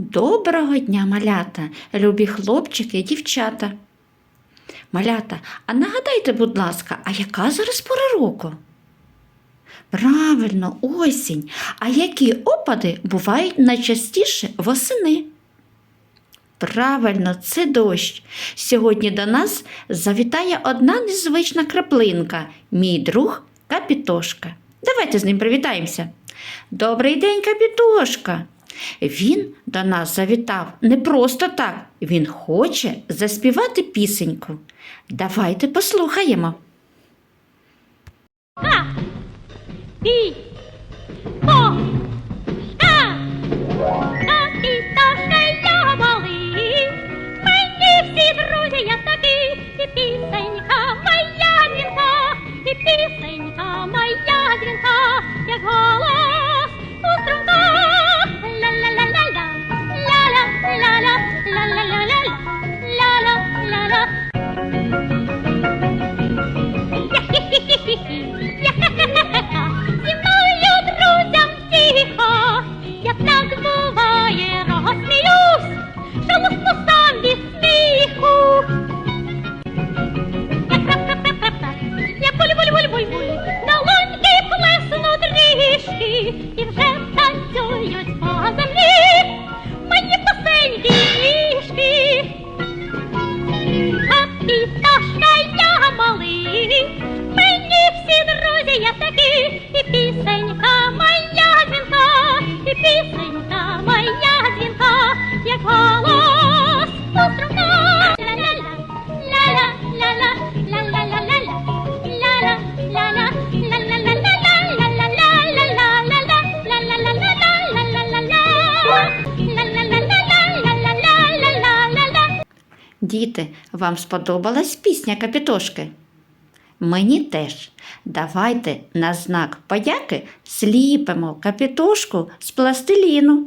Доброго дня, малята, любі хлопчики і дівчата. Малята, а нагадайте, будь ласка, а яка зараз пора року? Правильно, осінь. А які опади бувають найчастіше восени? Правильно, це дощ. Сьогодні до нас завітає одна незвична краплинка, мій друг Капітошка. Давайте з ним привітаємося. Добрий день, Капітошка! Він до нас завітав не просто так, він хоче заспівати пісеньку. Давайте послухаємо. Ха! Пі! таки, і пісенька моя дзвінка, і пісенька моя дзвінка, як голос у. Діти, вам сподобалась пісня капітошки? Мені теж. Давайте на знак подяки сліпимо капітушку з пластиліну.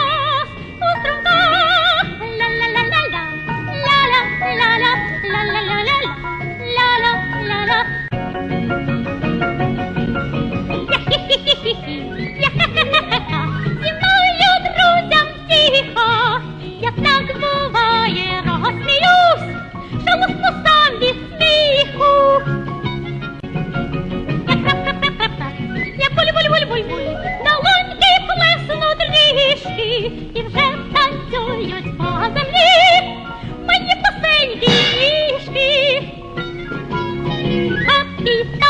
Thank you.